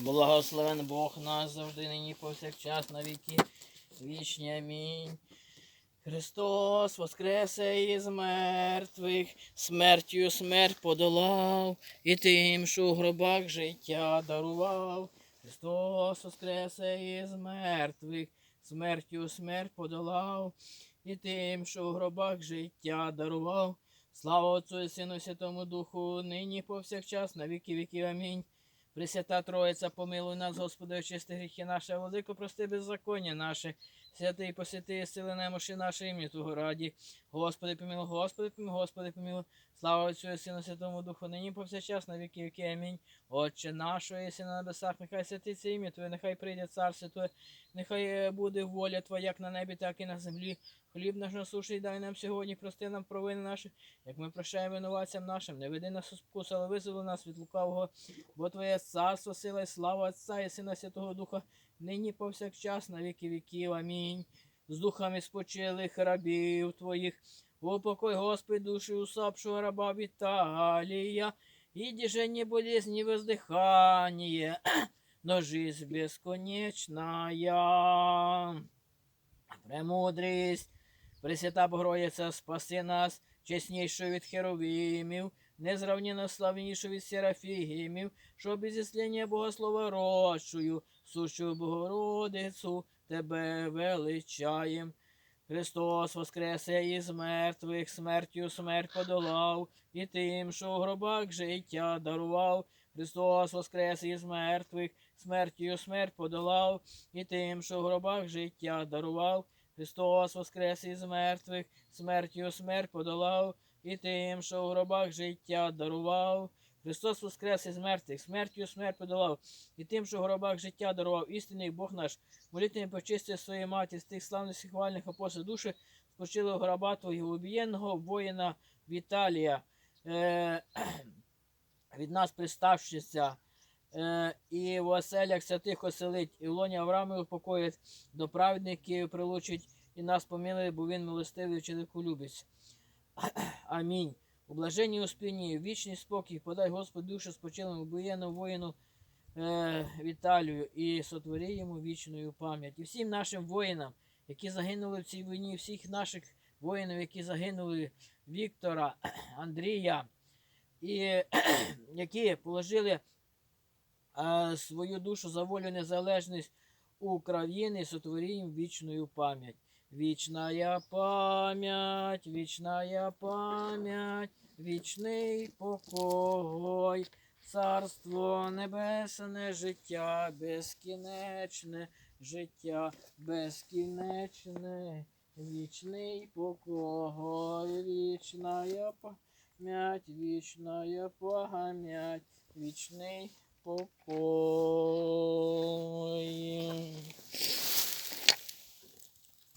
Благословен Бог нас завжди нині повсякчас на віки вічні. Амінь. Христос воскресе із мертвих, смертю смерть подолав, і тим, що у гробах життя дарував. Христос воскресе із мертвих, смертю смерть подолав, і тим, що у гробах життя дарував. Слава Отцю і Сину Святому Духу, нині повсякчас, на віки віків. Амінь. Пресвята Троїця, помилуй нас, Господи, очисти гріхи наші, велико прости беззаконня наше, святий посвяти, сили немощі наші, ім'я Твого раді. Господи, помилуй, Господи, помилуй, Господи, помилуй. Слава Отцю і Сину Святому Духу, нині повсякчас, на віки віки. Амінь. Отче нашого, єси на небесах, нехай святиться ім'я Твоє, нехай прийде царство Твоє, нехай е, буде воля Твоя, як на небі, так і на землі. Хліб наш насушний дай нам сьогодні, прости нам провини наші, як ми прощаємо винуватцям нашим. Не веди нас у спокусу, але визволи нас від лукавого. Бо Твоє царство, сила і слава Отця і Сина Святого Духа, нині повсякчас на віки віків. Амінь. З духами спочилих рабів Твоїх, упокой, Господи, душі усапшого раба Віталія, і діження болезни воздыхание, но жизнь бесконечная. Премудрість, Пресвята Богородиця, спаси нас, чеснішою від херовимів, незравненно славнішою від серафімів, що без ісслення Богослова рощую, сущу Богородицю, Тебе величаєм. Христос воскресе із мертвих, смертю смерть подолав, і тим, що в гробах життя дарував. Христос воскрес із мертвих, смертю смерть подолав, і тим, що в гробах життя дарував. Христос воскрес із мертвих, смертю смерть подолав, і тим, що в гробах життя дарував. Христос воскрес із мертвих, смертю смерть подолав, і тим, що в гробах життя дарував. Істинний Бог наш, молитвами почисти своєї матір з тих славних хвальних апостолів душі, спочили в гроба Твого убієнного воїна Віталія. Е, від нас приставшися, е, і в оселях святих оселить, і в лоні Авраамів упокоїть, до праведників прилучить, і нас помилує, бо він милостивий чоловіку любить. Амінь. У блаженній успінні, вічний спокій, подай Господь душу спочилому убоєнному воїну е, Віталію і сотвори йому вічною пам'ять. І всім нашим воїнам, які загинули в цій війні, всіх наших воїнів, які загинули Віктора, Андрія, і які положили е, свою душу за волю незалежність України, сотвори їм вічною пам'ять. Вічная пам'ять, вічная пам'ять, вічний покой, царство небесне, життя безкінечне, життя безкінечне, вічний покой, вічная пам'ять, вічная пам'ять, вічний покой.